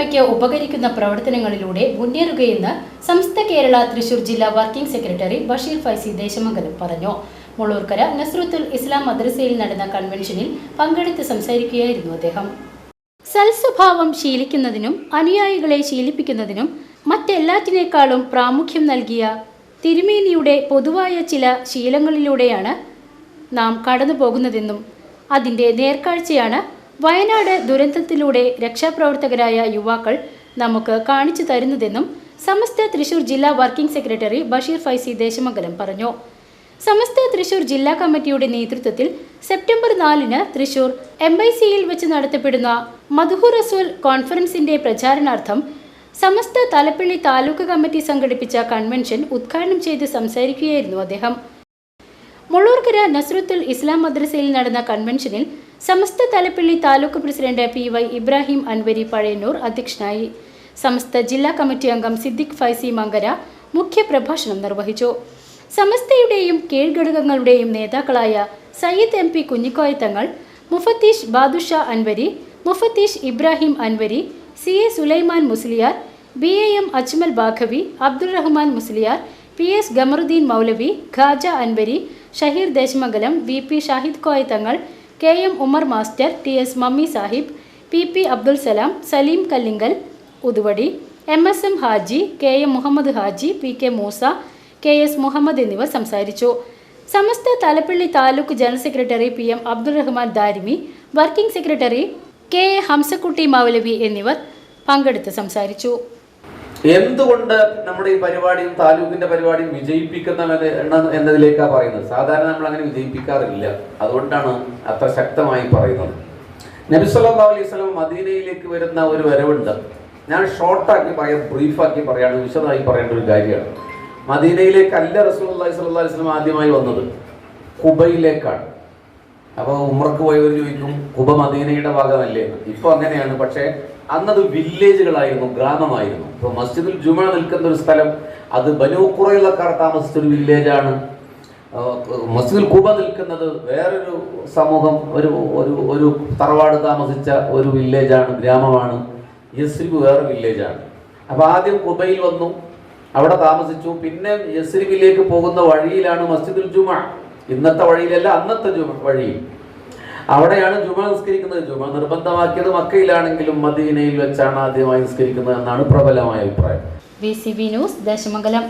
നന്മയ്ക്ക് ഉപകരിക്കുന്ന പ്രവർത്തനങ്ങളിലൂടെ മുന്നേറുകയെന്ന് സംസ്ഥ കേരള തൃശൂർ ജില്ലാ വർക്കിംഗ് സെക്രട്ടറി ബഷീർ ഫൈസി ദേശമംഗലം പറഞ്ഞു. മുള്ളൂർക്കര നസ്രുത്തുൽ ഇസ്ലാം മദ്രസയിൽ നടന്ന കൺവെൻഷനിൽ പങ്കെടുത്ത് സംസാരിക്കുകയായിരുന്നു അദ്ദേഹം. സൽസ്വഭാവം ശീലിക്കുന്നതിനും അനുയായികളെ ശീലിപ്പിക്കുന്നതിനും മറ്റെല്ലാറ്റിനേക്കാളും പ്രാമുഖ്യം നൽകിയ തിരുമേനിയുടെ പൊതുവായ ചില ശീലങ്ങളിലൂടെയാണ് നാം കടന്നു പോകുന്നതെന്നും അതിന്റെ നേർക്കാഴ്ചയാണ് വയനാട് ദുരന്തത്തിലൂടെ രക്ഷാപ്രവർത്തകരായ യുവാക്കൾ നമുക്ക് കാണിച്ചു തരുന്നതെന്നും സമസ്ത തൃശൂർ ജില്ലാ വർക്കിംഗ് സെക്രട്ടറി ബഷീർ ഫൈസി ദേശമംഗലം പറഞ്ഞു. സമസ്ത തൃശൂർ ജില്ലാ കമ്മിറ്റിയുടെ നേതൃത്വത്തിൽ സെപ്റ്റംബർ നാലിന് തൃശൂർ എം ഐ സിയിൽ വെച്ച് നടത്തപ്പെടുന്ന മധുഹു റസൂൽ കോൺഫറൻസിന്റെ പ്രചാരണാർത്ഥം സമസ്ത തലപ്പള്ളി താലൂക്ക് കമ്മിറ്റി സംഘടിപ്പിച്ച കൺവെൻഷൻ ഉദ്ഘാടനം ചെയ്ത് സംസാരിക്കുകയായിരുന്നു അദ്ദേഹം. മുള്ളൂർക്കര നസ്രത്തുൽ ഇസ്ലാം മദ്രസയിൽ നടന്ന കൺവെൻഷനിൽ Samastha Thalappilly taluk president P Y Ibrahim Anvari Pazhayannur അധ്യക്ഷനായി. സമസ്ത ജില്ലാ കമ്മിറ്റി അംഗം സിദ്ദിഖ് ഫൈസി മങ്കര മുഖ്യപ്രഭാഷണം നിർവഹിച്ചു. സമസ്തയുടെയും കീഴ്ഘടകങ്ങളുടെയും നേതാക്കളായ സയ്യിദ് എം പി കുഞ്ഞിക്കോയ തങ്ങൾ മുഫത്തീഷ് Badusha Anwari മുഫത്തീഷ് Ibrahim Anvari C A Sulaiman Musliyar B A M Ajmal Baqavi Abdul Rahman Musliyar P S Gamaruddeen Moulavi Khaja Anvari Shaheer Desamangalam V P Shahid Koya Thangal K M Umar master T S Mammi Sahib P P Abdul Salam Saleem Kallingal Uthuvadi M S M Haji K M Muhammad Haji P K Moosa K S Muhammad എന്നിവർ സംസാരിച്ചു. Samastha Thalappilly taluk general secretary P M Abdul Rahman Darimi working secretary K A Hamzakutty Moulavi എന്നിവർ പങ്കെടുത്ത് സംസാരിച്ചു. എന്തുകൊണ്ട് നമ്മുടെ ഈ പരിപാടിയും താലൂക്കിന്റെ പരിപാടിയും വിജയിപ്പിക്കുന്ന എന്നതിലേക്കാണ് പറയുന്നത്? സാധാരണ നമ്മൾ അങ്ങനെ വിജയിപ്പിക്കാറില്ല. അതുകൊണ്ടാണ് അത്ര ശക്തമായി പറയുന്നത്. നബി സല്ലല്ലാഹു അലൈഹി വസല്ലം മദീനയിലേക്ക് വരുന്ന ഒരു വരവുണ്ട്. ഞാൻ ഷോർട്ടാക്കി പറയാം ബ്രീഫാക്കി പറയാണ് വിശദമായി പറയേണ്ട ഒരു കാര്യമാണ്. മദീനയിലേക്ക് അല്ല റസൂലുള്ളാഹി സ്വല്ലാ അലൈഹി വസല്ലം ആദ്യമായി വന്നത്. കുബയിലേക്കാണ്. അപ്പോൾ ഉമ്രക്ക് പോയവർ ചോദിക്കും കുബ മദീനയുടെ ഭാഗമല്ലേ? ഇപ്പൊ അങ്ങനെയാണ്. പക്ഷേ അന്നത് വില്ലേജുകളായിരുന്നു ഗ്രാമമായിരുന്നു. ഇപ്പോൾ മസ്ജിദുൽ ജുമ നിൽക്കുന്ന ഒരു സ്ഥലം അത് ബനു കുറയുള്ളക്കാർ താമസിച്ച ഒരു വില്ലേജാണ് മസ്ജിദുൽ കുബ നിൽക്കുന്നത് വേറൊരു സമൂഹം ഒരു ഒരു ഒരു തറവാട് താമസിച്ച ഒരു വില്ലേജാണ് ഗ്രാമമാണ്. യസ്രിബ് വേറെ വില്ലേജാണ്. അപ്പോൾ ആദ്യം കുബയിൽ വന്നു അവിടെ താമസിച്ചു. പിന്നെ യസ്രിബിലേക്ക് പോകുന്ന വഴിയിലാണ് മസ്ജിദുൽ ജുമ. ഇന്നത്തെ വഴിയിലല്ല അന്നത്തെ ജുമ വഴി. അവിടെയാണ് ജുമ നിസ്കരിക്കുന്നത്. ജുമ നിർബന്ധമാക്കിയത് മക്കയിലാണെങ്കിലും മദീനയിൽ വെച്ചാണ് ആദ്യമായി നിസ്കരിക്കുന്നത് എന്നാണ് പ്രബലമായ അഭിപ്രായം. ന്യൂസ് ദേശമംഗലം.